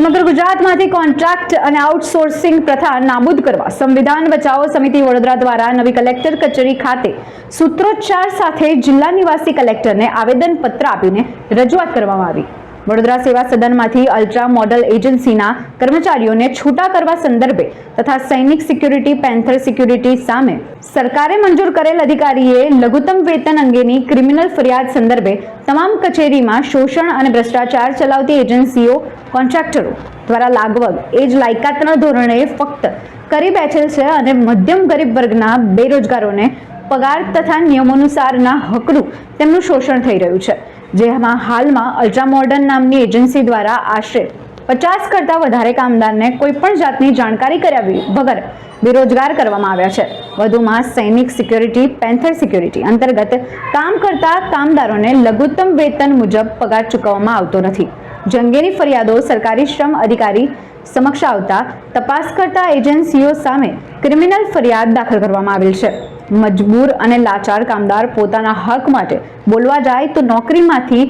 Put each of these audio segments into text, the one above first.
સમગ્ર ગુજરાતમાંથી કોન્ટ્રાક્ટ અને આઉટસોર્સિંગ પ્રથા નાબૂદ કરવા સંવિધાન બચાવો સમિતિ વડોદરા દ્વારા નવી કલેક્ટર કચેરી ખાતે સૂત્રોચ્ચાર સાથે જિલ્લા નિવાસી કલેક્ટરને આવેદનપત્ર આપીને રજૂઆત કરવામાં આવી. વડોદરા સેવા સદનમાંથી અલ્ટ્રા મોડલ એજન્સીના કર્મચારીઓને છૂટા કરવા સંદર્ભે તથા સૈનિક સિક્યુરિટી, પેન્થર સિક્યુરિટી સામે સરકારે મંજૂર કરેલ અધિકારીએ લઘુત્તમ વેતન અંગેની ક્રિમિનલ ફરિયાદ સંદર્ભે તમામ કચેરીમાં શોષણ અને ભ્રષ્ટાચાર ચલાવતી એજન્સીઓ, કોન્ટ્રાક્ટરો દ્વારા લાગવગ. એ જ લાયકાતના ધોરણે ફક્ત કરી બેઠેલ છે અને મધ્યમ ગરીબ વર્ગના બેરોજગારોને પગાર તથા નિયમોનુસારના હકનું તેમનું શોષણ થઈ રહ્યું છે. જેમાં હાલમાં અલ્ટ્રા મોડર્ન નામની એજન્સી દ્વારા આશરે પચાસ કરતાં વધારે કામદારને કોઈ પણ જાતની જાણકારી કર્યા વગર બેરોજગાર કરવામાં આવ્યા છે. વધુમાં સૈનિક સિક્યોરિટી, પેન્થર સિક્યોરિટી અંતર્ગત કામ કરતા કામદારોને લઘુત્તમ વેતન મુજબ પગાર ચૂકવવામાં આવતો નથી. જંગેની ફરિયાદો સરકારી શ્રમ અધિકારી સમક્ષ આવતા તપાસ કરતા એજન્સીઓ સામે ક્રિમિનલ ફરિયાદ દાખલ કરવામાં આવેલ છે. મજબૂર અને લાચાર કામદાર પોતાના હક માટે બોલવા જાય તો નોકરીમાંથી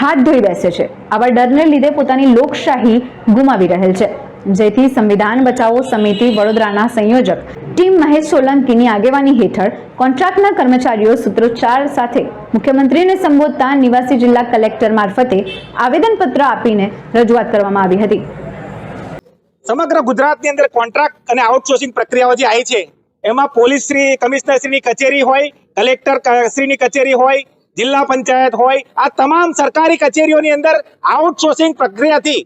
હાથ ધોઈ બેસે છે. આવા ડરને લીધે પોતાની લોકશાહી ગુમાવી રહેલ છે. જેથી સંવિધાન બચાવો સમિતિ વડોદરાના સંયોજક ટીમ મહેશ સોલંકીની આગેવાની હેઠળ કોન્ટ્રાક્ટના કર્મચારીઓ સૂત્રોચ્ચાર સાથે મુખ્યમંત્રીને સંબોધતા નિવાસી જિલ્લા કલેક્ટર મારફતે આવેદનપત્ર આપીને રજૂઆત કરવામાં આવી હતી. સમગ્ર ગુજરાતની અંદર કોન્ટ્રાક્ટ અને આઉટસોર્સિંગ પ્રક્રિયાઓ જે આવી છે, એમાં પોલીસ શ્રી કમિશનર શ્રીની કચેરી હોય કલેક્ટર શ્રીની કચેરી હોય, જિલ્લા પંચાયત હોય, આ તમામ સરકારી કચેરીઓની અંદર આઉટસોર્સિંગ પ્રક્રિયાથી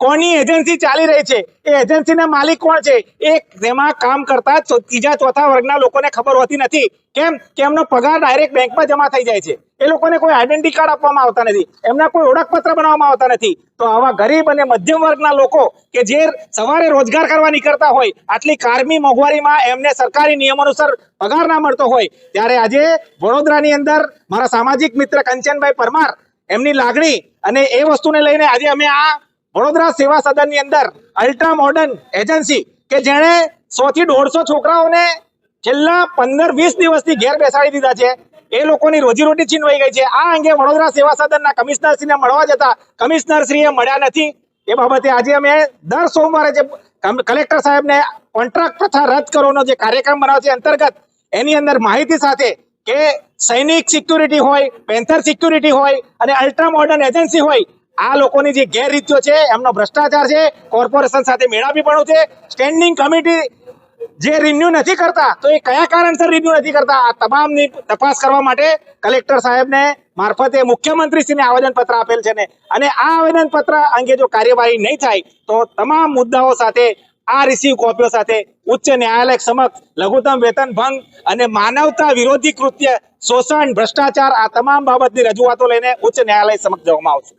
કોની એજન્સી ચાલી રહી છે? એ એજન્સીના માલિક કોણ છે? એ તેમાં કામ કરતા ત્રીજા, ચોથા વર્ગના લોકોને ખબર હોતી નથી. કેમ? કે એમનો પગાર ડાયરેક્ટ બેંકમાં જમા થઈ જાય છે. એ લોકોને કોઈ આઈડેન્ટિટી કાર્ડ આપવામાં આવતા નથી. એમના કોઈ ઓળખપત્ર બનાવવામાં આવતા નથી. તો આવા ગરીબ અને મધ્યમ વર્ગના લોકો કે જે સવારે રોજગાર કરવા નીકળતા હોય, આટલી કારમી મોંઘવારીમાં એમને સરકારી નિયમો અનુસાર પગાર ના મળતો હોય, ત્યારે આજે વડોદરાની અંદર મારા સામાજિક મિત્ર કંચનભાઈ પરમાર, એમની લાગણી અને એ વસ્તુને લઈને આજે અમે આ વડોદરા સેવા સદનની અંદર અલ્ટ્રા મોડર્ન એજન્સી કે જેણે સો થી દોઢસો છોકરાઓને છેલ્લા પંદર વીસ દિવસથી ઘેર બેસાડી દીધા છે. એ લોકોની રોજીરોટી છીનવાઈ ગઈ છે. આ અંગે વડોદરા સેવા સદનના કમિશનરશ્રીને મળવા જતા કમિશનરશ્રીએ મળ્યા નથી. એ બાબતે આજે અમે દર સોમવારે જે કલેક્ટર સાહેબને કોન્ટ્રાક્ટ પ્રથા રદ કરવાનો જે કાર્યક્રમ બનાવ્યો છે અંતર્ગત, એની અંદર માહિતી સાથે કે સૈનિક સિક્યુરિટી હોય, પેન્થર સિક્યુરિટી હોય અને અલ્ટ્રા મોડર્ન એજન્સી હોય આ લોકોની જે ગેરરીતિઓ છે, એમનો ભ્રષ્ટાચાર છે, કોર્પોરેશન સાથે મેળાપીપણું છે સ્ટેન્ડિંગ કમિટી જે રિન્યુ નથી કરતા, તો એ કયા કારણસર રિન્યુ નથી કરતા? આ તમામની તપાસ કરવા માટે કલેક્ટર સાહેબને મારફતે મુખ્યમંત્રીશ્રીને આવેદનપત્ર આપેલ છે ને. અને આ આવેદનપત્ર અંગે જો કાર્યવાહી નહીં થાય, તો તમામ મુદ્દાઓ સાથે, આ રિસીવ કોપીઓ સાથે ઉચ્ચ ન્યાયાલય સમક્ષ લઘુત્તમ વેતન ભંગ અને માનવતા વિરોધી કૃત્ય, શોષણ, ભ્રષ્ટાચાર આ તમામ બાબતની રજૂઆતો લઈને ઉચ્ચ ન્યાયાલય સમક્ષ જવામાં આવશે.